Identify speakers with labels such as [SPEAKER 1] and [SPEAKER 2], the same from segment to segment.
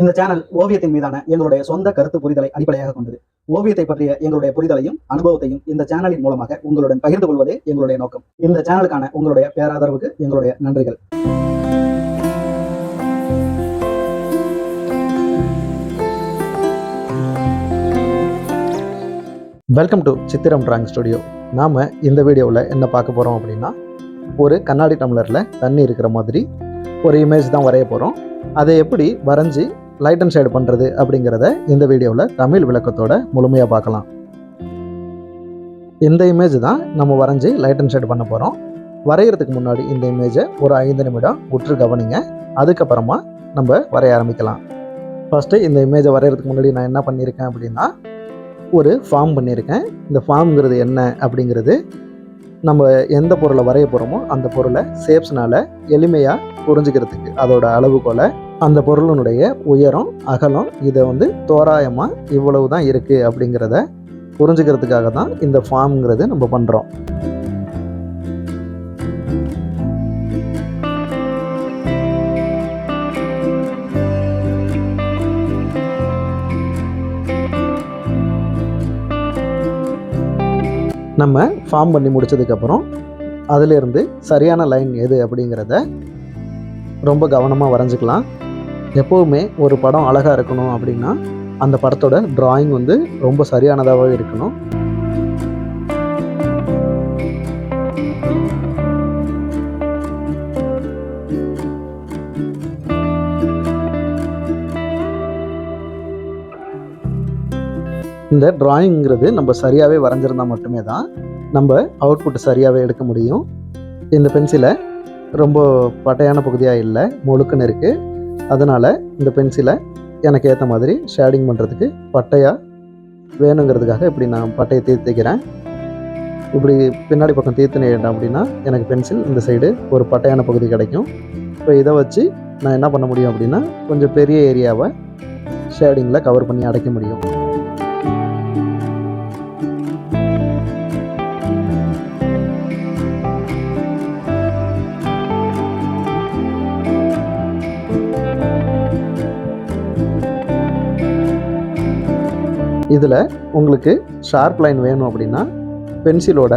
[SPEAKER 1] இந்த சேனல் ஓவியத்தின் மீதான எங்களுடைய சொந்த கருத்து புரிதலை அடிப்படையாக கொண்டது. ஓவியத்தை பற்றிய எங்களுடைய புரிதலையும் அனுபவத்தையும் இந்த சேனலின் மூலமாக உங்களுடன் பகிர்ந்து கொள்வதே எங்களுடைய நோக்கம். இந்த சேனலுக்கான உங்களுடைய பேராதரவுக்கு எங்களுடைய நன்றிகள். Welcome to Chithiram drawing studio நாம் இந்த வீடியோவில் என்ன பார்க்க போகிறோம் அப்படின்னா ஒரு கண்ணாடி டம்ளரில் தண்ணி இருக்கிற மாதிரி ஒரு இமேஜ் தான் வரைய போகிறோம் அதை எப்படி வரைஞ்சி லைட் அண்ட் ஷேடு பண்ணுறது அப்படிங்கிறத இந்த வீடியோவில் தமிழ் விளக்கத்தோட முழுமையாக பார்க்கலாம். இந்த இமேஜ் தான் நம்ம வரைஞ்சி லைட் அண்ட் ஷேடு பண்ண போகிறோம் வரைகிறதுக்கு முன்னாடி இந்த இமேஜை ஒரு ஐந்து நிமிடம் உற்று கவனிங்க. அதுக்கப்புறமா நம்ம வரைய ஆரம்பிக்கலாம். ஃபஸ்ட்டு இந்த இமேஜை வரைகிறதுக்கு முன்னாடி நான் என்ன பண்ணியிருக்கேன் அப்படின்னா ஒரு ஃபார்ம் பண்ணியிருக்கேன் இந்த ஃபார்ம்ங்கிறது என்ன அப்படிங்கிறது நம்ம எந்த பொருளை வரைய போகிறோமோ அந்த பொருளை ஷேப்ஸ்னால் எளிமையாக புரிஞ்சுக்கிறதுக்கு அதோட அளவுகோலை அந்த பொருளினுடைய உயரம் அகலம் இதை வந்து தோராயமாக இவ்வளவு தான் இருக்குது அப்படிங்கிறத புரிஞ்சுக்கிறதுக்காக தான் இந்த ஃபார்ம்ங்கிறது நம்ம பண்ணுறோம் நம்ம ஃபார்ம் பண்ணி முடிச்சதுக்கப்புறம் அதிலிருந்து சரியான லைன் எது அப்படிங்கிறத ரொம்ப கவனமாக வரைஞ்சிக்கலாம். எப்போவுமே ஒரு படம் அழகாக இருக்கணும் அப்படின்னா அந்த படத்தோட ட்ராயிங் வந்து ரொம்ப சரியானதாகவே இருக்கணும். இந்த டிராயிங்கிறது நம்ம சரியாகவே வரைஞ்சிருந்தால் மட்டுமே தான் நம்ம அவுட்புட் சரியாகவே எடுக்க முடியும். இந்த பென்சிலை ரொம்ப பட்டையான பகுதியாக இல்லை முழுக்குன்னு இருக்குது அதனால் இந்த பென்சிலை எனக்கு ஏற்ற மாதிரி ஷேடிங் பண்ணுறதுக்கு பட்டையாக வேணுங்கிறதுக்காக இப்படி நான் பட்டையை தீர்த்திக்கிறேன். இப்படி பின்னாடி பக்கம் தீர்த்துனேன் அப்படின்னா எனக்கு பென்சில் இந்த சைடு ஒரு பட்டையான பகுதி கிடைக்கும். இப்போ இதை வச்சு நான் என்ன பண்ண முடியும் அப்படின்னா கொஞ்சம் பெரிய ஏரியாவை ஷேடிங்கில் கவர் பண்ணி அடைக்க முடியும். இதில் உங்களுக்கு ஷார்ப் லைன் வேணும் அப்படின்னா பென்சிலோட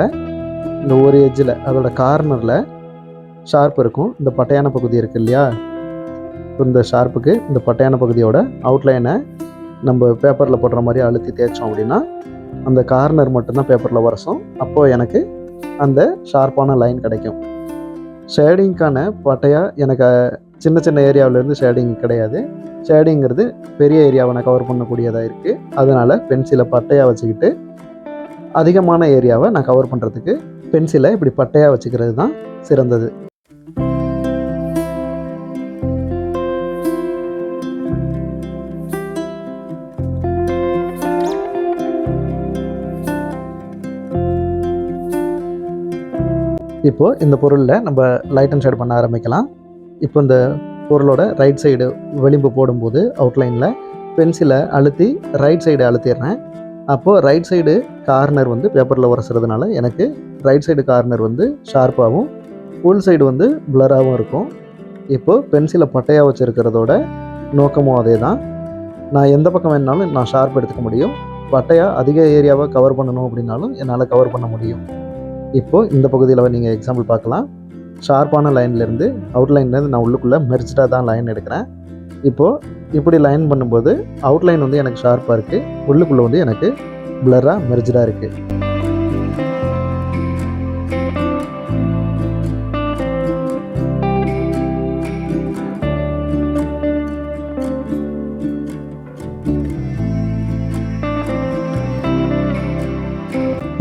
[SPEAKER 1] இந்த ஒரு எஜ்ஜில் அதோட கார்னரில் ஷார்ப் இருக்கும். இந்த பட்டையான பகுதி இருக்குது இல்லையா? இந்த ஷார்ப்புக்கு இந்த பட்டையான பகுதியோட அவுட்லைனை நம்ம பேப்பரில் போடுற மாதிரி அழுத்தி தேய்ச்சோம் அப்படின்னா அந்த கார்னர் மட்டும்தான் பேப்பரில் வரசோம் அப்போது எனக்கு அந்த ஷார்ப்பான லைன் கிடைக்கும். ஷேடிங்க்கான பட்டையாக எனக்கு சின்ன சின்ன ஏரியாவிலேருந்து ஷேடிங் கிடையாது. ஷேடிங்கிறது பெரிய ஏரியாவை நான் கவர் பண்ணக்கூடியதாக இருக்குது அதனால் பென்சிலை பட்டையாக வச்சுக்கிட்டு அதிகமான ஏரியாவை நான் கவர் பண்ணுறதுக்கு பென்சிலை இப்படி பட்டையாக வச்சுக்கிறது தான் சிறந்தது. இப்போது இந்த பொருளில் நம்ம லைட் அண்ட் ஷேட் பண்ண ஆரம்பிக்கலாம். இப்போ இந்த பொருளோட ரைட் சைடு விளிம்பு போடும்போது அவுட்லைனில் பென்சிலை அழுத்தி ரைட் சைடு அழுத்திடுறேன். அப்போது ரைட் சைடு கார்னர் வந்து பேப்பரில் உரசுறதுனால எனக்கு ரைட் சைடு கார்னர் வந்து ஷார்ப்பாகவும் ஃபுல் சைடு வந்து பிளராகவும் இருக்கும். இப்போது பென்சிலை பட்டையாக வச்சுருக்கிறதோட நோக்கமும் அதே தான் நான் எந்த பக்கம் வேணாலும் நான் ஷார்ப் எடுத்துக்க முடியும். பட்டையாக அதிக ஏரியாவை கவர் பண்ணணும் அப்படின்னாலும் என்னால் கவர் பண்ண முடியும். இப்போது இந்த பகுதியில் நீங்கள் எக்ஸாம்பிள் பார்க்கலாம். ஷார்ப்பான லைன்லேருந்து அவுட்லைன்லேருந்து நான் உள்ளுக்குள்ளே மெர்ஜாக தான் லைன் எடுக்கிறேன். இப்போது இப்படி லைன் பண்ணும்போது அவுட்லைன் வந்து எனக்கு ஷார்ப்பாக இருக்குது உள்ளுக்குள்ளே வந்து எனக்கு பிளராக மெர்ஜ்டாக இருக்குது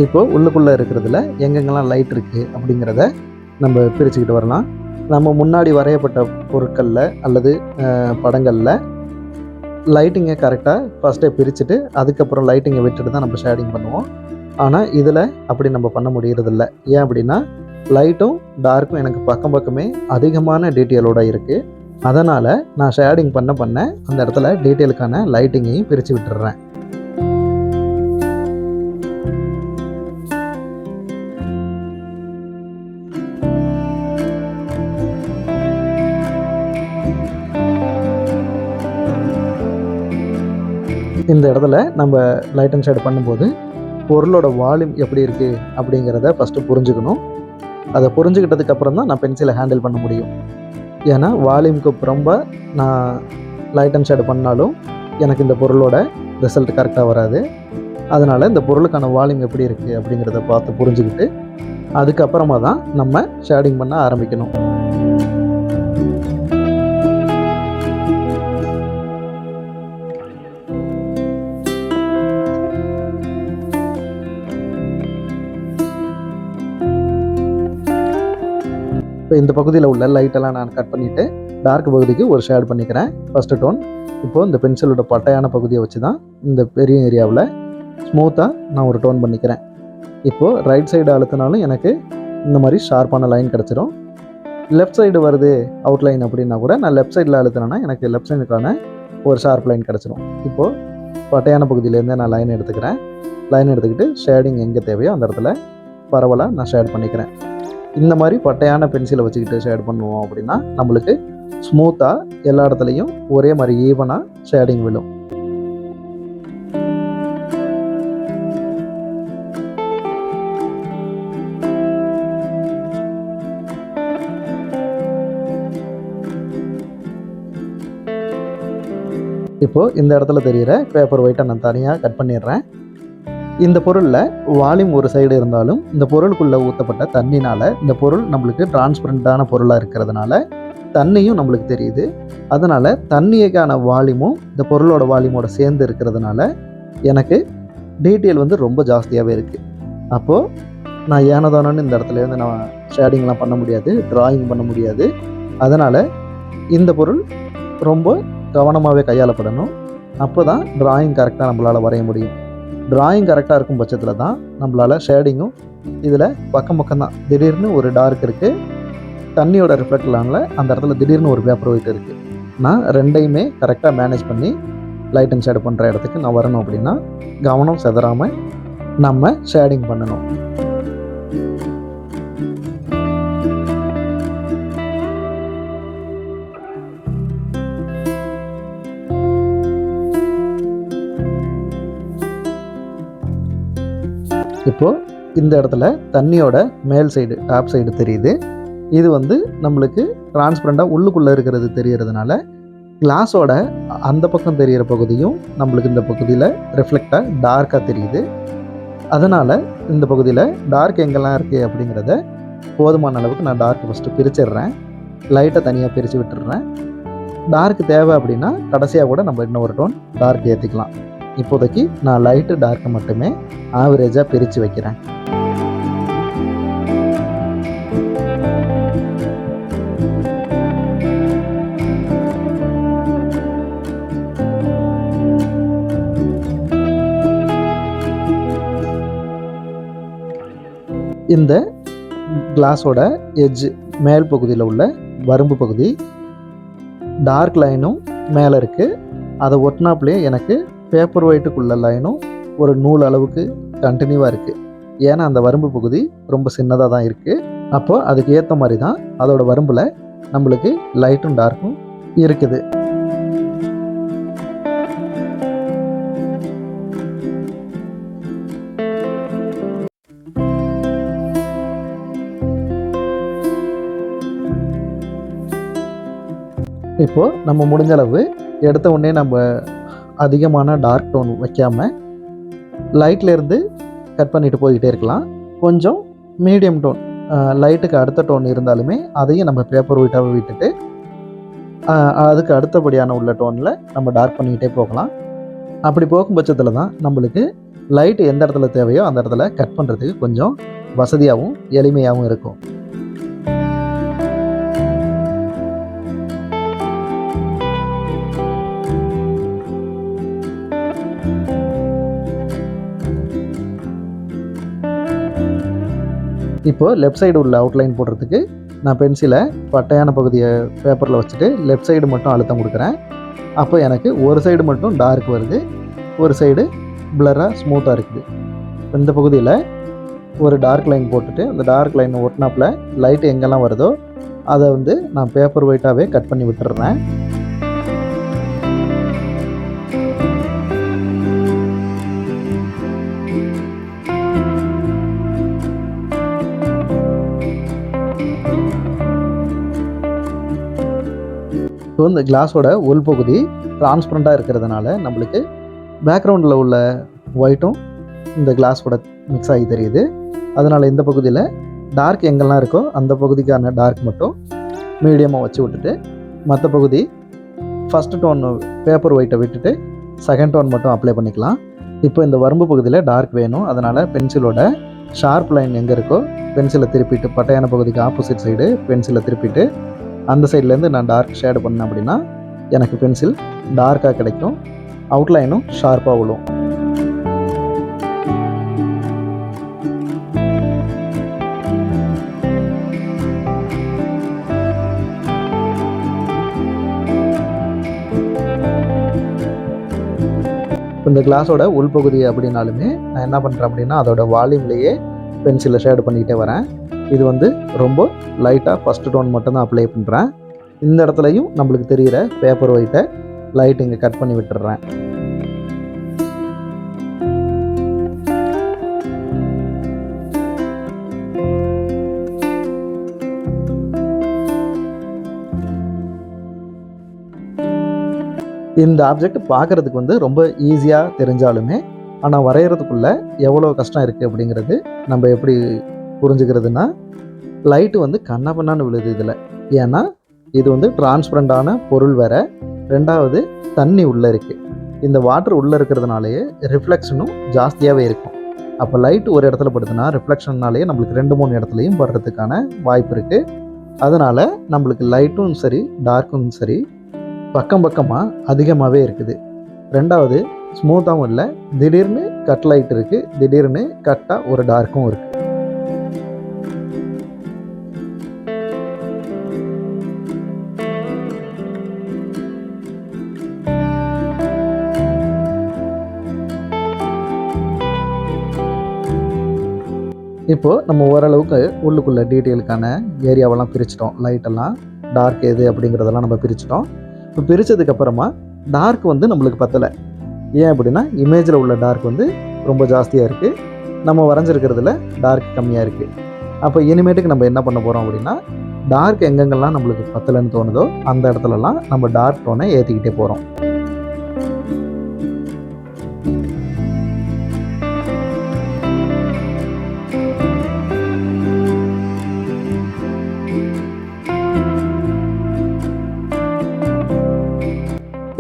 [SPEAKER 1] இப்போது உள்ளுக்குள்ளே இருக்கிறதுல எங்கெங்கெல்லாம் லைட் இருக்குது அப்படிங்கிறத நம்ம பிரிச்சுக்கிட்டு வரலாம். நம்ம முன்னாடி வரையப்பட்ட பொருட்களில் அல்லது படங்களில் லைட்டிங்கை கரெக்டாக ஃபஸ்ட்டே பிரிச்சுட்டு அதுக்கப்புறம் லைட்டிங்கை விட்டுட்டு தான் நம்ம ஷேடிங் பண்ணுவோம். ஆனால் இதில் அப்படி நம்ம பண்ண முடியறதில்ல. ஏன் அப்படின்னா லைட்டும் டார்க்கும் எனக்கு பக்கம் பக்கமே அதிகமான டீட்டெயிலோடு இருக்குது அதனால் நான் ஷேடிங் பண்ண பண்ண அந்த இடத்துல டீட்டெயிலுக்கான லைட்டிங்கையும் பிரித்து விட்டுடுறேன் இந்த இடத்துல நம்ம லைட் அண்ட் ஷேட் பண்ணும்போது பொருளோட வால்யூம் எப்படி இருக்குது அப்படிங்கிறத ஃபஸ்ட்டு புரிஞ்சுக்கணும். அதை புரிஞ்சுக்கிட்டதுக்கு அப்புறம் தான் நான் பென்சிலை ஹேண்டில் பண்ண முடியும். ஏன்னா வால்யூம்க்கு ரொம்ப நான் லைட் அண்ட் ஷேட் பண்ணாலும் எனக்கு இந்த பொருளோட ரிசல்ட் கரெக்டாக வராது. அதனால் இந்த பொருளுக்கான வால்யூம் எப்படி இருக்குது அப்படிங்கிறத பார்த்து புரிஞ்சுக்கிட்டு அதுக்கப்புறமா தான் நம்ம ஷேடிங் பண்ண ஆரம்பிக்கணும். இப்போ இந்த பகுதியில் உள்ள லைட்டெல்லாம் நான் கட் பண்ணிவிட்டு டார்க் பகுதிக்கு ஒரு ஷேட் பண்ணிக்கிறேன். ஃபஸ்ட்டு டோன் இப்போது இந்த பென்சிலோட பட்டையான பகுதியை வச்சு தான் இந்த பெரிய ஏரியாவில் ஸ்மூத்தாக நான் ஒரு டோன் பண்ணிக்கிறேன். இப்போது ரைட் சைடு அழுத்தினாலும் எனக்கு இந்த மாதிரி ஷார்ப்பான லைன் கிடச்சிரும். லெஃப்ட் சைடு வருது அவுட்லைன் அப்படின்னா கூட நான் லெஃப்ட் சைடில் அழுத்தினேன்னா எனக்கு லெஃப்ட் சைடுக்கான ஒரு ஷார்ப் லைன் கிடச்சிரும். இப்போது பட்டையான பகுதியிலேருந்தே நான் லைன் எடுத்துக்கிறேன். லைன் எடுத்துக்கிட்டு ஷேடிங் எங்கே தேவையோ அந்த இடத்துல பரவலாக நான் ஷேட் பண்ணிக்கிறேன். இந்த மாதிரி பட்டையான பென்சிலை வச்சுக்கிட்டு ஷேட் பண்ணுவோம் அப்படின்னா நம்மளுக்கு ஸ்மூத்தாக எல்லா இடத்துலையும் ஒரே மாதிரி ஈவனாக ஷேடிங் விழும். இப்போது இந்த இடத்துல தெரிகிற பேப்பர் ஒயிட்டை நான் தனியாக கட் பண்ணிடுறேன். இந்த பொருளில் வால்யூம் ஒரு சைடு இருந்தாலும் இந்த பொருளுக்குள்ளே ஊற்றப்பட்ட தண்ணினால் இந்த பொருள் நம்மளுக்கு டிரான்ஸ்பரண்டான பொருளாக இருக்கிறதுனால தண்ணியும் நம்மளுக்கு தெரியுது. அதனால் தண்ணியக்கான வால்யூமும் இந்த பொருளோட வால்யூமோட சேர்ந்து இருக்கிறதுனால எனக்கு டீட்டெயில் வந்து ரொம்ப ஜாஸ்தியாகவே இருக்குது அப்போது நான் ஏனதானோன்னு இந்த இடத்துல இருந்து நான் ஷேடிங்லாம் பண்ண முடியாது டிராயிங் பண்ண முடியாது. அதனால் இந்த பொருள் ரொம்ப கவனமாகவே கையாளப்படணும். அப்போ தான் டிராயிங் கரெக்டாக நம்மளால் வரைய முடியும். டிராயிங் கரெக்டாக இருக்கும் பட்சத்தில் தான் நம்மளால் ஷேடிங்கும் இதில் பக்கம் பக்கம் தான் திடீர்னு ஒரு டார்க் இருக்குது தண்ணியோட ரிஃப்ளெக்ட்லானில் அந்த இடத்துல திடீர்னு ஒரு பேப்பர் ஒயிட் இருக்குது நான் ரெண்டையுமே கரெக்டாக மேனேஜ் பண்ணி லைட் அண்ட் ஷேடு பண்ணுற இடத்துக்கு நான் வரணும் அப்படின்னா கவனம் செதறாமல் நம்ம ஷேடிங் பண்ணணும். இப்போது இந்த இடத்துல தண்ணியோட மேல் சைடு டாப் சைடு தெரியுது. இது வந்து நம்மளுக்கு டிரான்ஸ்பரண்ட்டாக உள்ளுக்குள்ளே இருக்கிறது தெரியறதுனால கிளாஸோட அந்த பக்கம் தெரிகிற பகுதியும் நம்மளுக்கு இந்த பகுதியில் ரிஃப்ளெக்டாக டார்க்காக தெரியுது. அதனால் இந்த பகுதியில் டார்க் எங்கெல்லாம் இருக்குது அப்படிங்கிறத போதுமான அளவுக்கு நான் டார்க் ஃபஸ்ட்டு பிரிச்சிடுறேன். லைட்டை தனியாக பிரித்து விட்டுடுறேன். டார்க் தேவை அப்படின்னா கடைசியாக கூட நம்ம இன்னொரு டோன் டார்க் ஏற்றிக்கலாம் இப்போதைக்கு நான் லைட்டு டார்க்கை மட்டுமே ஆவரேஜாக பிரித்து வைக்கிறேன். இந்த கிளாஸோட எட்ஜ் மேல் பகுதியில் உள்ள வரம்பு பகுதி டார்க் லைனும் மேலே இருக்குது அதை ஒட்டினாப்புலேயே எனக்கு பேப்பர் ஒயிட்டுக்குள்ள லைனும் ஒரு நூல் அளவுக்கு கண்டினியூவாக இருக்குது ஏன்னா அந்த வரம்பு பகுதி ரொம்ப சின்னதாக தான் இருக்குது அப்போது அதுக்கு ஏற்ற மாதிரி தான் அதோட வரம்பில் நம்மளுக்கு லைட்டும் டார்க்கும் இருக்குது. இப்போது நம்ம முடிஞ்ச அளவு எடுத்த உடனே நம்ம அதிகமான டார்க் டோன் வைக்காமல் லைட்லேருந்து கட் பண்ணிட்டு போய்கிட்டே இருக்கலாம். கொஞ்சம் மீடியம் டோன் லைட்டுக்கு அடுத்த டோன் இருந்தாலுமே அதையும் நம்ம பேப்பர் ஒயிட்டாக விட்டுட்டு அதுக்கு அடுத்தபடியான உள்ள டோனில் நம்ம டார்க் பண்ணிக்கிட்டே போகலாம். அப்படி போகும் பட்சத்தில் தான் நம்மளுக்கு லைட் எந்த இடத்துல தேவையோ அந்த இடத்துல கட் பண்ணுறதுக்கு கொஞ்சம் வசதியாகவும் எளிமையாகவும் இருக்கும். இப்போது லெஃப்ட் சைடு உள்ள அவுட்லைன் போடுறதுக்கு நான் பென்சிலை பட்டையான பகுதியை பேப்பரில் வச்சுட்டு லெஃப்ட் சைடு மட்டும் அழுத்தம் கொடுக்குறேன். அப்போ எனக்கு ஒரு சைடு மட்டும் டார்க் வருது. ஒரு சைடு பிளராக ஸ்மூத்தாக இருக்குது. இந்த பகுதியில் ஒரு டார்க் லைன் போட்டுட்டு அந்த டார்க் லைன் ஒட்டினாப்பில் லைட் எங்கெல்லாம் வருதோ அதை வந்து நான் பேப்பர் ஒயிட்டாகவே கட் பண்ணி விட்டுறேன். இந்த கிளாஸோட உள்பகுதி டிரான்ஸ்பரண்ட்டாக இருக்கிறதுனால நம்மளுக்கு பேக்ரவுண்டில் உள்ள ஒயிட்டும் இந்த கிளாஸோட மிக்ஸ் ஆகி தெரியுது. அதனால் இந்த பகுதியில் டார்க் எங்கெல்லாம் இருக்கோ அந்த பகுதிக்கான டார்க் மட்டும் மீடியமாக வச்சு விட்டுட்டு மற்ற பகுதி ஃபஸ்ட்டு டோன் பேப்பர் ஒயிட்டை விட்டுட்டு செகண்ட் டோன் மட்டும் அப்ளை பண்ணிக்கலாம். இப்போ இந்த வரம்பு பகுதியில் டார்க் வேணும். அதனால் பென்சிலோட ஷார்ப் லைன் எங்கே இருக்கோ பென்சிலை திருப்பிட்டு பட்டையான பகுதிக்கு ஆப்போசிட் சைடு பென்சிலை திருப்பிட்டு அந்த சைட்லேருந்து நான் டார்க் ஷேடு பண்ணேன் அப்படின்னா எனக்கு பென்சில் டார்க்காக கிடைக்கும். அவுட்லைனும் ஷார்ப்பாக விழும். இந்த கிளாஸோட உள்பகுதி அப்படின்னாலுமே நான் என்ன பண்ணுறேன் அப்படின்னா அதோட வால்யூம்லேயே பென்சிலை ஷேடு பண்ணிக்கிட்டே வரேன். இது வந்து ரொம்ப லைட்டாக ஃபஸ்ட்டு டோன் மட்டும்தான் அப்ளை பண்ணுறேன் இந்த இடத்துலையும் நம்மளுக்கு தெரிகிற பேப்பர் ஒயிட்டை லைட் இங்கே கட் பண்ணி விட்டுறேன். இந்த ஆப்ஜெக்ட் பார்க்குறதுக்கு வந்து ரொம்ப ஈஸியாக தெரிஞ்சாலுமே ஆனால் வரைகிறதுக்குள்ளே எவ்வளோ கஷ்டம் இருக்குது அப்படிங்கிறது நம்ம எப்படி புரிஞ்சுக்கிறதுனா லைட்டு வந்து கண்ணா பண்ணான்னு விழுது இதில். ஏன்னா இது வந்து டிரான்ஸ்பரண்டான பொருள் வேற. ரெண்டாவது தண்ணி உள்ளே இருக்குது இந்த வாட்டர் உள்ளே இருக்கிறதுனாலேயே ரிஃப்ளெக்ஷனும் ஜாஸ்தியாகவே இருக்கும். அப்போ லைட் ஒரு இடத்துல படுதுன்னா ரிஃப்ளெக்ஷன்னாலேயே நம்மளுக்கு ரெண்டு மூணு இடத்துலையும் படுறதுக்கான வாய்ப்பு இருக்குது அதனால் நம்மளுக்கு லைட்டும் சரி டார்க்கும் சரி பக்கம் பக்கமாக அதிகமாகவே இருக்குது. ரெண்டாவது ஸ்மூத்தாகவும் இல்லை. திடீர்னு கட் லைட் இருக்குது திடீர்னு கட்டாக ஒரு டார்க்கும் இருக்குது இப்போது நம்ம ஓரளவுக்கு உள்ளுக்குள்ள டீட்டெயிலுக்கான ஏரியாவெல்லாம் பிரிச்சிட்டோம். லைட்டெல்லாம் டார்க் எது அப்படிங்கிறதெல்லாம் நம்ம பிரிச்சிட்டோம். இப்போ பிரித்ததுக்கப்புறமா டார்க் வந்து நம்மளுக்கு பத்தலை. ஏன் அப்படின்னா இமேஜில் உள்ள டார்க் வந்து ரொம்ப ஜாஸ்தியாக இருக்குது நம்ம வரைஞ்சிருக்கிறதுல டார்க் கம்மியாக இருக்குது அப்போ இனிமேட்டுக்கு நம்ம என்ன பண்ண போகிறோம் அப்படின்னா டார்க் எங்கெங்கெல்லாம் நம்மளுக்கு பத்தலைன்னு தோணுதோ அந்த இடத்துலலாம் நம்ம டார்க் டோனை ஏற்றிக்கிட்டே போகிறோம்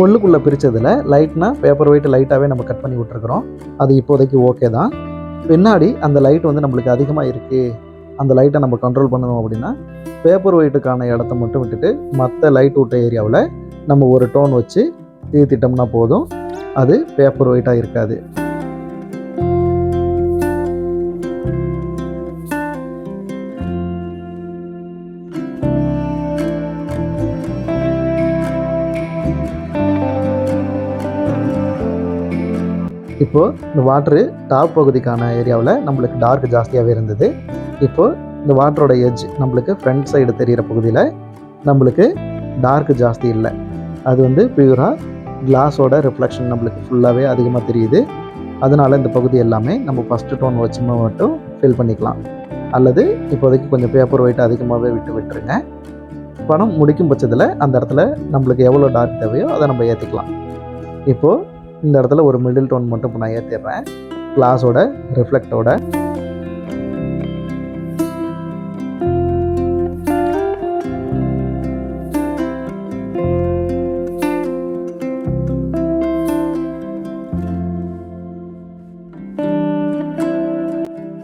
[SPEAKER 1] உள்ளுக்குள்ளே பிரித்ததில் லைட்னா பேப்பர் ஒயிட் லைட்டாகவே நம்ம கட் பண்ணி விட்டுருக்குறோம். அது இப்போதைக்கு ஓகே தான். பின்னாடி அந்த லைட் வந்து நம்மளுக்கு அதிகமாக இருக்குது அந்த லைட்டை நம்ம கண்ட்ரோல் பண்ணணும் அப்படின்னா பேப்பர் ஒயிட்டுக்கான இடத்த மட்டும் விட்டுட்டு மற்ற லைட் விட்ட ஏரியாவில் நம்ம ஒரு டோன் வச்சு தீர்த்திட்டோம்னா போதும். அது பேப்பர் ஒயிட்டாக இருக்காது. இப்போது இந்த வாட்ரு டாப் பகுதிக்கான ஏரியாவில் நம்மளுக்கு டார்க் ஜாஸ்தியாகவே இருந்தது. இப்போது இந்த வாட்டரோட எஜ் நம்மளுக்கு ஃப்ரண்ட் சைடு தெரிகிற பகுதியில் நம்மளுக்கு டார்க் ஜாஸ்தி இல்லை. அது வந்து பியூராக கிளாஸோட ரிஃப்ளெக்ஷன் நம்மளுக்கு ஃபுல்லாகவே அதிகமாக தெரியுது. அதனால் இந்த பகுதி எல்லாமே நம்ம ஃபஸ்ட்டு டோன் வச்சு மட்டும் ஃபில் பண்ணிக்கலாம். அல்லது இப்போதைக்கு கொஞ்சம் பேப்பர் ஒயிட் அதிகமாகவே விட்டு விட்டுருங்க. பணம் முடிக்கும் பட்சத்தில் அந்த இடத்துல நம்மளுக்கு எவ்வளோ டார்க் தேவையோ அதை நம்ம ஏற்றிக்கலாம் இப்போது இந்த இடத்துல ஒரு மிடில் டோன் மட்டும் இப்போ நான் ஏற்றிடுறேன் கிளாஸோட ரிஃப்ளெக்டோட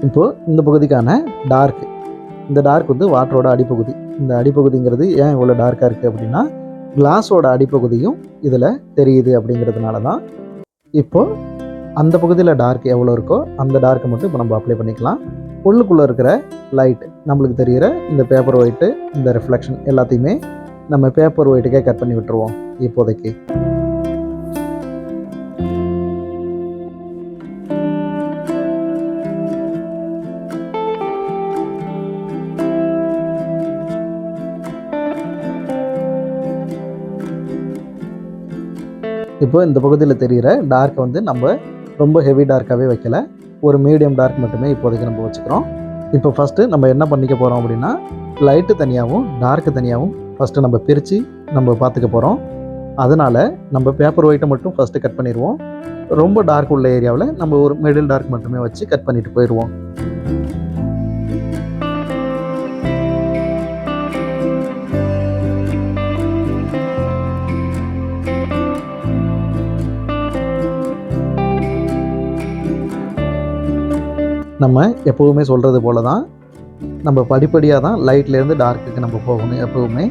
[SPEAKER 1] இப்போது இந்த பகுதிக்கான டார்க் இந்த டார்க் வந்து வாட்டரோட அடிப்பகுதி. இந்த அடிப்பகுதிங்கிறது ஏன் இவ்வளோ டார்க்காக இருக்குது அப்படின்னா கிளாஸோட அடிப்பகுதியும் இதில் தெரியுது அப்படிங்கிறதுனால தான் இப்போது அந்த பகுதியில் டார்க் எவ்வளோ இருக்கோ அந்த டார்க்கை மட்டும் இப்போ நம்ம அப்ளை பண்ணிக்கலாம். உள்ளுக்குள்ளே இருக்கிற லைட் நம்மளுக்கு தெரிகிற இந்த பேப்பர் ஒயிட்டு இந்த ரிஃப்ளெக்ஷன் எல்லாத்தையுமே நம்ம பேப்பர் ஒயிட்டுக்கே கட் பண்ணி விட்டுருவோம் இப்போதைக்கு. இப்போ இந்த பகுதியில் தெரிகிற டார்க்கை வந்து நம்ம ரொம்ப ஹெவி டார்க்காகவே வைக்கல. ஒரு மீடியம் டார்க் மட்டுமே இப்போதைக்கு நம்ம வச்சுக்கிறோம். இப்போ ஃபஸ்ட்டு நம்ம என்ன பண்ணிக்க போகிறோம் அப்படின்னா லைட்டு தனியாகவும் டார்க்கு தனியாகவும் ஃபஸ்ட்டு நம்ம பிரித்து நம்ம பார்த்துக்க போகிறோம் அதனால் நம்ம பேப்பர் ஒயிட்டை மட்டும் ஃபஸ்ட்டு கட் பண்ணிடுவோம். ரொம்ப டார்க் உள்ள ஏரியாவில் நம்ம ஒரு மிடில் டார்க் மட்டுமே வச்சு கட் பண்ணிட்டு போயிடுவோம். நம்ம எப்போவுமே சொல்கிறது போல தான் நம்ம படிப்படியாக தான் லைட்லேருந்து டார்க்குக்கு நம்ம போகணும் எப்போவுமே.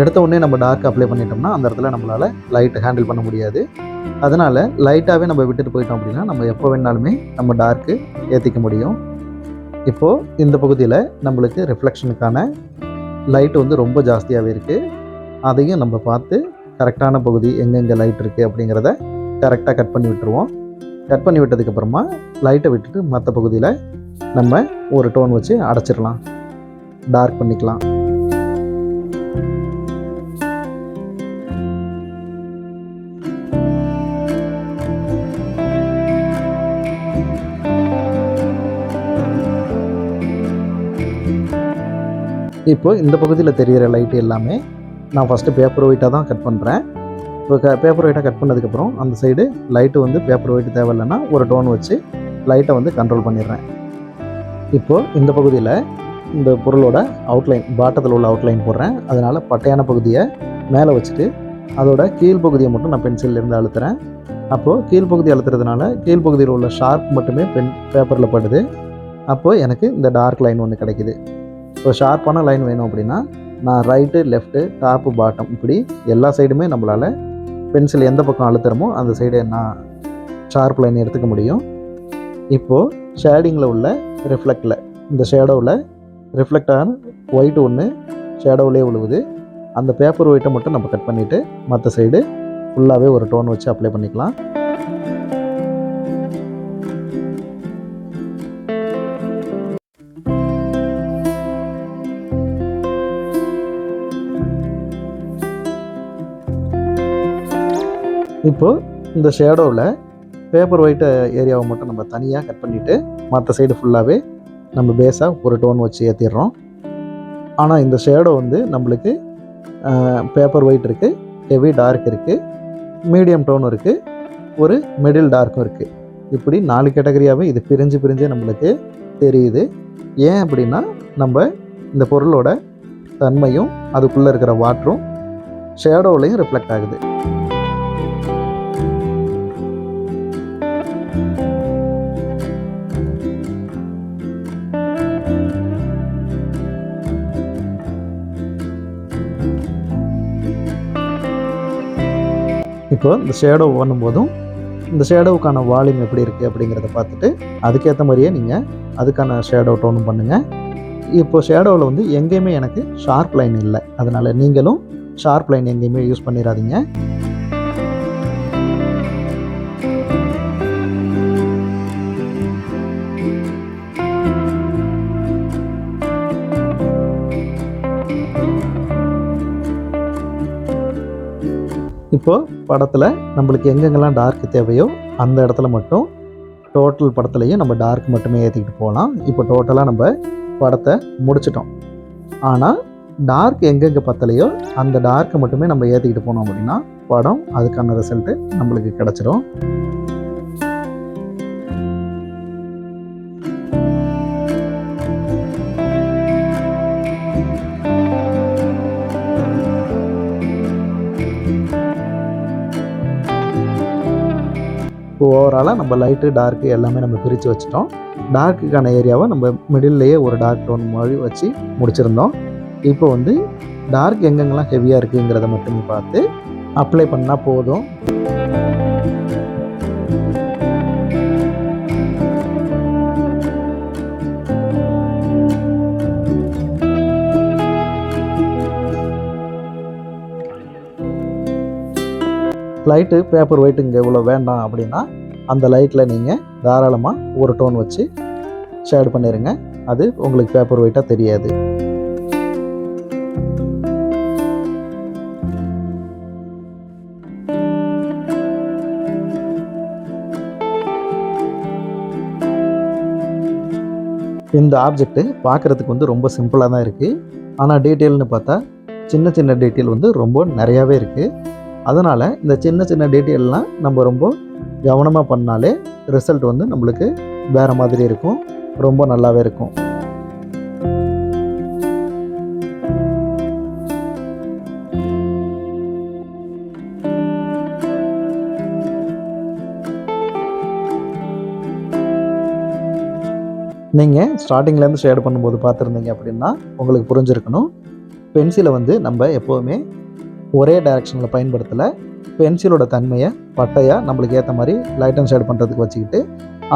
[SPEAKER 1] எடுத்த உடனே நம்ம டார்க் அப்ளை பண்ணிட்டோம்னா அந்த இடத்துல நம்மளால் லைட் ஹேண்டில் பண்ண முடியாது. அதனால் லைட்டாகவே நம்ம விட்டுட்டு போயிட்டோம் அப்படின்னா நம்ம எப்போ வேணாலுமே நம்ம டார்க்கு ஏற்றிக்க முடியும். இப்போது இந்த பகுதியில் நம்மளுக்கு ரிஃப்ளெக்ஷனுக்கான லைட் வந்து ரொம்ப ஜாஸ்தியாகவே இருக்குது அதையும் நம்ம பார்த்து கரெக்டான பகுதி எங்கெங்கே லைட் இருக்குது அப்படிங்கிறத கரெக்டாக கட் பண்ணி விட்டுருவோம். கட் பண்ணி விட்டதுக்கப்புறமா லைட்டை விட்டுட்டு மற்ற பகுதியில் நம்ம ஒரு டோன் வச்சு அடைச்சிடலாம். டார்க் பண்ணிக்கலாம். இப்போ இந்த பகுதியில் தெரிகிற லைட் எல்லாமே நான் ஃபஸ்ட்டு பேப்பர் ஒயிட்டாக தான் கட் பண்ணுறேன் இப்போ க பேப்பர் ஒயிட்டாக கட் பண்ணதுக்கப்புறம் அந்த சைடு லைட்டு வந்து பேப்பர் ஒயிட் தேவையில்லைன்னா ஒரு டோன் வச்சு லைட்டை வந்து கண்ட்ரோல் பண்ணிடுறேன். இப்போது இந்த பகுதியில் இந்த பொருளோட அவுட்லைன் பாட்டத்தில் உள்ள அவுட்லைன் போடுறேன். அதனால் பட்டையான பகுதியை மேலே வச்சுட்டு அதோட கீழ் பகுதியை மட்டும் நான் பென்சில்லேருந்து அழுத்துறேன். அப்போது கீழ் பகுதி அழுத்துறதுனால கீழ் பகுதியில் உள்ள ஷார்ப் மட்டுமே பென் பேப்பரில் படுது. அப்போது எனக்கு இந்த டார்க் லைன் ஒன்று கிடைக்குது. இப்போ ஷார்ப்பான லைன் வேணும் அப்படின்னா நான் ரைட்டு லெஃப்ட்டு டாப்பு பாட்டம் இப்படி எல்லா சைடுமே நம்மளால் பென்சில் எந்த பக்கம் அழுத்துறமோ அந்த சைடு நான் ஷார்ப் லைன் எடுத்துக்க முடியும். இப்போது ஷேடிங்கில் உள்ள ரிஃப்ளெக்டில் இந்த ஷேடோவில் ரிஃப்ளெக்ட் ஆன ஒயிட் ஒன்று ஷேடோவிலே விழுவுது அந்த பேப்பர் ஒயிட்டை மட்டும் நம்ம கட் பண்ணிவிட்டு மற்ற சைடு ஃபுல்லாகவே ஒரு டோன் வச்சு அப்ளை பண்ணிக்கலாம். இப்போது இந்த ஷேடோவில் பேப்பர் ஒயிட்டை ஏரியாவை மட்டும் நம்ம தனியாக கட் பண்ணிவிட்டு மற்ற சைடு ஃபுல்லாகவே நம்ம பேஸாக ஒரு டோன் வச்சு ஏற்றிடுறோம் ஆனால் இந்த ஷேடோ வந்து நம்மளுக்கு பேப்பர் ஒயிட் இருக்குது ஹெவி டார்க் இருக்குது மீடியம் டோன் இருக்குது ஒரு மிடில் டார்க்கும் இருக்குது இப்படி நாலு கேட்டகரியாகவே இது பிரிஞ்சு பிரிஞ்சு நம்மளுக்கு தெரியுது. ஏன் அப்படின்னா நம்ம இந்த பொருளோட தன்மையும் அதுக்குள்ளே இருக்கிற வாட்டரும் ஷேடோவிலையும் ரிஃப்ளெக்ட் ஆகுது. இப்போ இந்த ஷேடோ பண்ணும்போதும் இந்த ஷேடோவுக்கான வால்யூம் எப்படி இருக்குது அப்படிங்கிறத பார்த்துட்டு அதுக்கேற்ற மாதிரியே நீங்கள் அதுக்கான ஷேடோ டோனும் பண்ணுங்கள் இப்போ ஷேடோவில் வந்து எங்கேயுமே எனக்கு ஷார்ப் லைன் இல்லை. அதனால் நீங்களும் ஷார்ப் லைன் எங்கேயுமே யூஸ் பண்ணிடாதீங்க இப்போது படத்தில் நம்மளுக்கு எங்கெங்கெல்லாம் டார்க் தேவையோ அந்த இடத்துல மட்டும் டோட்டல் படத்துலையும் நம்ம டார்க் மட்டுமே ஏற்றிக்கிட்டு போகலாம் இப்போ டோட்டலாக நம்ம படத்தை முடிச்சிட்டோம். ஆனால் டார்க் எங்கெங்கே பத்தலையோ அந்த டார்க்கை மட்டுமே நம்ம ஏற்றிக்கிட்டு போனோம் அப்படின்னா படம் அதுக்கான ரிசல்ட்டு நம்மளுக்கு கிடச்சிரும். ஓவராலாக நம்ம லைட்டு டார்க்கு எல்லாமே நம்ம பிரித்து வச்சுட்டோம். டார்க்குக்கான ஏரியாவை நம்ம மிடில்லையே ஒரு டார்க் டோன் மாதிரி வச்சு முடிச்சிருந்தோம். இப்போ வந்து டார்க் எங்கெங்கெல்லாம் ஹெவியாக இருக்குங்கிறத மட்டுமே பார்த்து அப்ளை பண்ணால் போதும். லைட்டு பேப்பர் ஒயிட் இங்கே இவ்வளோ வேண்டாம் அப்படின்னா அந்த லைட்டில் நீங்கள் தாராளமாக ஒரு டோன் வச்சு ஷேட் பண்ணிடுங்க அது உங்களுக்கு பேப்பர் ஒயிட்டாக தெரியாது. இந்த ஆப்ஜெக்ட்டு பார்க்குறதுக்கு வந்து ரொம்ப சிம்பிளாக தான் இருக்குது. ஆனால் டீட்டெயில்னு பார்த்தா சின்ன சின்ன டீட்டெயில் வந்து ரொம்ப நிறையாவே இருக்குது. அதனால் இந்த சின்ன சின்ன டீட்டெயிலெலாம் நம்ம ரொம்ப கவனமாக பண்ணாலே ரிசல்ட் வந்து நம்மளுக்கு வேறு மாதிரி இருக்கும். ரொம்ப நல்லாவே இருக்கும். நீங்கள் ஸ்டார்டிங்லேருந்து ஷேட் பண்ணும்போது பார்த்துருந்தீங்க அப்படின்னா உங்களுக்கு புரிஞ்சிருக்கணும். பென்சிலை வந்து நம்ம எப்போவுமே ஒரே டைரக்ஷனில் பயன்படுத்தலை. பென்சிலோட தன்மையை பட்டையாக நம்மளுக்கு ஏற்ற மாதிரி லைட் அண்ட் ஷேட் பண்ணுறதுக்கு வச்சுக்கிட்டு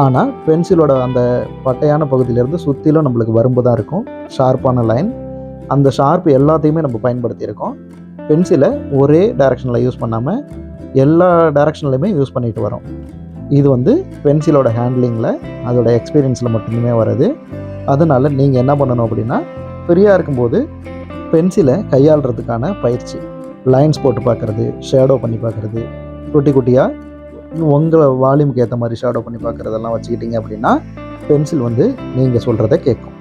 [SPEAKER 1] ஆனால் பென்சிலோட அந்த பட்டையான பகுதியிலேருந்து சுற்றிலும் நம்மளுக்கு வரும்பு தான் இருக்கும். ஷார்ப்பான லைன் அந்த ஷார்ப் எல்லாத்தையுமே நம்ம பயன்படுத்தியிருக்கோம். பென்சிலை ஒரே டைரக்ஷனில் யூஸ் பண்ணாமல் எல்லா டைரக்ஷன்லையுமே யூஸ் பண்ணிட்டு வரோம். இது வந்து பென்சிலோட ஹேண்ட்லிங்கில் அதோட எக்ஸ்பீரியன்ஸில் மட்டுமே வருது அதனால் நீங்கள் என்ன பண்ணணும் அப்படின்னா ஃப்ரீயாக இருக்கும்போது பென்சிலை கையாளுறதுக்கான பயிற்சி. லைன்ஸ் போட்டு பார்க்குறது ஷேடோ பண்ணி பார்க்குறது. குட்டி குட்டியாக உங்கள் வால்யூமுக்கு ஏற்ற மாதிரி ஷேடோ பண்ணி பார்க்குறதெல்லாம் வச்சுக்கிட்டிங்க அப்படின்னா பென்சில் வந்து நீங்கள் சொல்கிறத கேட்கும்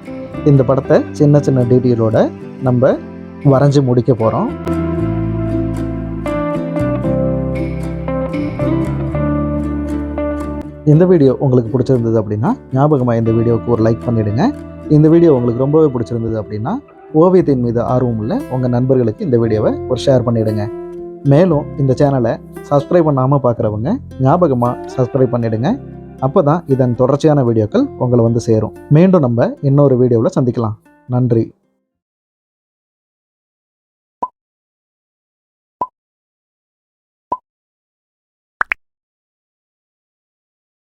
[SPEAKER 1] இந்த படத்தை சின்ன சின்ன டீட்டெயிலோட நம்ம வரைஞ்சி முடிக்க போகிறோம் இந்த வீடியோ உங்களுக்கு பிடிச்சிருந்தது அப்படின்னா ஞாபகமாக இந்த வீடியோவுக்கு ஒரு லைக் பண்ணிவிடுங்க இந்த வீடியோ உங்களுக்கு ரொம்பவே பிடிச்சிருந்தது அப்படின்னா ஓவியத்தின் மீது ஆர்வம் உள்ள உங்கள் நண்பர்களுக்கு இந்த வீடியோவை ஒரு ஷேர் பண்ணிவிடுங்க மேலும் இந்த சேனலை சப்ஸ்கிரைப் பண்ணாமல் பார்க்குறவங்க ஞாபகமாக சப்ஸ்கிரைப் பண்ணிவிடுங்க அப்போ தான் இதன் தொடர்ச்சியான வீடியோக்கள் உங்களை வந்து சேரும். மீண்டும் நம்ம இன்னொரு வீடியோவில் சந்திக்கலாம். நன்றி.